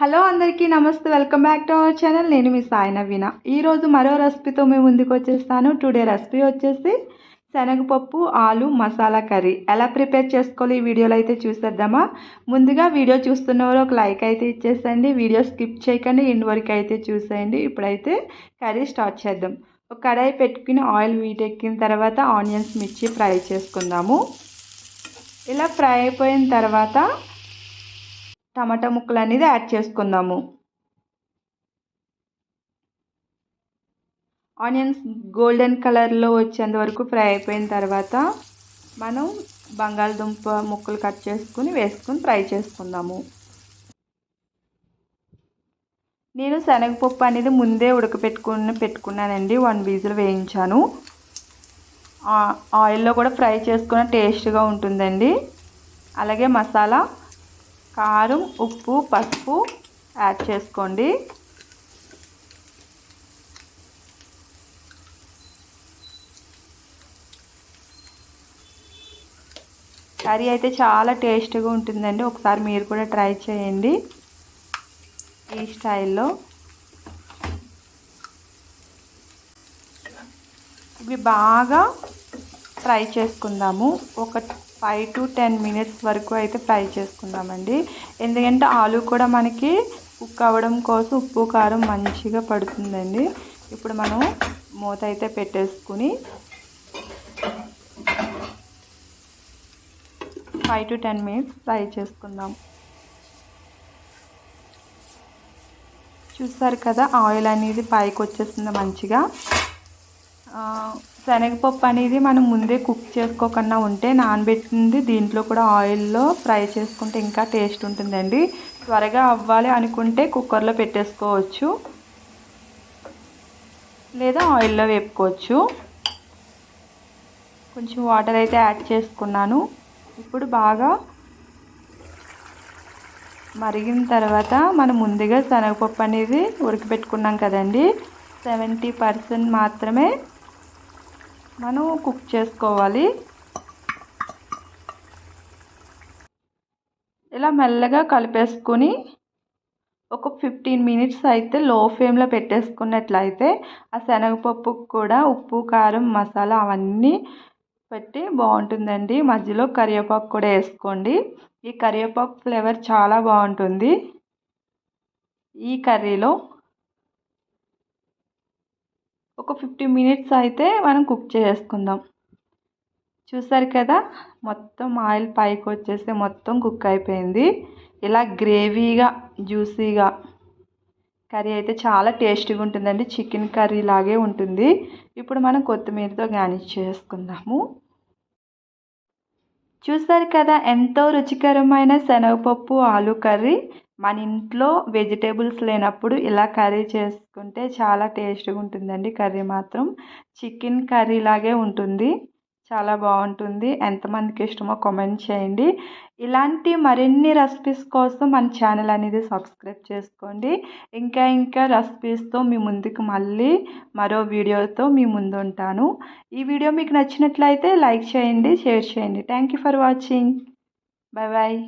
Hello అందరికీ నమస్తే welcome back to our channel. నేను మీ సాయి నవీన. ఈరోజు మరో రెసిపీతో మేము ముందుకు వచ్చేస్తాను. టుడే రెసిపీ వచ్చేసి శనగపప్పు ఆలు మసాలా కర్రీ. ఎలా ప్రిపేర్ చేసుకోవాలి ఈ వీడియోలో అయితే చూసేద్దామా? ముందుగా వీడియో చూస్తున్నవారు ఒక లైక్ అయితే ఇచ్చేసండి వీడియో స్కిప్ చేయకండి ఎండ్ వరకు అయితే చూసేయండి. ఇప్పుడైతే కర్రీ స్టార్ట్ చేద్దాం. ఒక కడాయి పెట్టుకుని ఆయిల్ వీటెక్కిన తర్వాత ఆనియన్స్ మిర్చి ఫ్రై చేసుకుందాము. ఇలా ఫ్రై అయిపోయిన తర్వాత టమాటా ముక్కలు అనేది యాడ్ చేసుకుందాము. ఆనియన్స్ గోల్డెన్ కలర్లో వచ్చేంత వరకు ఫ్రై అయిపోయిన తర్వాత మనం బంగాళదుంప ముక్కలు కట్ చేసుకుని వేసుకుని ఫ్రై చేసుకుందాము. నేను శనగపప్పు అనేది ముందే ఉడకపెట్టుకుని పెట్టుకున్నానండి వన్ వీజులు వేయించాను. ఆయిల్లో కూడా ఫ్రై చేసుకున్న టేస్ట్గా ఉంటుందండి. అలాగే మసాలా కారం ఉప్పు పసుపు యాడ్ చేసుకోండి. కర్రీ అయితే చాలా టేస్ట్గా ఉంటుందండి. ఒకసారి మీరు కూడా ట్రై చేయండి. ఈ స్టైల్లో. ఇవి బాగా ఫ్రై చేసుకుందాము. ఒక ఫైవ్ టు టెన్ మినిట్స్ వరకు అయితే ఫ్రై చేసుకుందామండి. ఎందుకంటే ఆలు కూడా మనకి కుక్ అవ్వడం కోసం ఉప్పు కారం మంచిగా పడుతుందండి. ఇప్పుడు మనం మూత అయితే పెట్టేసుకుని five to ten minutes fry చేసుకుందాం. చూస్తారు కదా ఆయిల్ అనేది పైకి వచ్చేస్తుంది మంచిగా. శనగపప్పు అనేది మనం ముందే కుక్ చేసుకోకుండా ఉంటే నానబెట్టింది దీంట్లో కూడా ఆయిల్లో ఫ్రై చేసుకుంటే ఇంకా టేస్ట్ ఉంటుందండి. త్వరగా అవ్వాలి అనుకుంటే కుక్కర్లో పెట్టేసుకోవచ్చు. లేదా ఆయిల్లో వేపుకోవచ్చు. కొంచెం వాటర్ అయితే యాడ్ చేసుకున్నాను. ఇప్పుడు బాగా మరిగిన తర్వాత మనం ముందుగా శనగపప్పు అనేది ఉడకబెట్టుకున్నాం కదండి. సెవెంటీ పర్సెంట్ మాత్రమే మనం కుక్ చేసుకోవాలి. ఇలా మెల్లగా కలిపేసుకొని ఒక ఫిఫ్టీన్ మినిట్స్ అయితే లో ఫ్లేమ్లో పెట్టేసుకున్నట్లయితే ఆ శనగపప్పు కూడా ఉప్పు కారం మసాలా అవన్నీ పెట్టి బాగుంటుందండి. మధ్యలో కరివేపాకు కూడా వేసుకోండి. ఈ కరివేపాకు ఫ్లేవర్ చాలా బాగుంటుంది. ఈ కర్రీలో ఒక ఫిఫ్టీ మినిట్స్ అయితే మనం కుక్ చేసుకుందాం. చూసారు కదా మొత్తం ఆయిల్ పైకి వచ్చేస్తే మొత్తం కుక్ అయిపోయింది. ఇలా గ్రేవీగా జ్యూసీగా కర్రీ అయితే చాలా టేస్టీగా ఉంటుందండి. చికెన్ కర్రీ లాగే ఉంటుంది. ఇప్పుడు మనం కొత్తిమీరతో గార్నిష్ చేసుకుందాము. చూసారు కదా ఎంతో రుచికరమైన శనగపప్పు ఆలు కర్రీ. మన ఇంట్లో వెజిటేబుల్స్ లేనప్పుడు ఇలా కర్రీ చేసుకుంటే చాలా టేస్ట్గా ఉంటుందండి కర్రీ మాత్రం. చికెన్ కర్రీ లాగే ఉంటుంది. చాలా బాగుంటుంది. ఎంతమందికి ఇష్టమో కామెంట్ చేయండి. ఇలాంటి మరిన్ని రెసిపీస్ కోసం మన ఛానల్ అనేది సబ్స్క్రైబ్ చేసుకోండి. ఇంకా ఇంకా రెసిపీస్తో మీ ముందుకు మళ్ళీ మరో వీడియోతో మీ ముందు ఉంటాను. ఈ వీడియో మీకు నచ్చినట్లయితే లైక్ చేయండి షేర్ చేయండి. Thank you for watching bye bye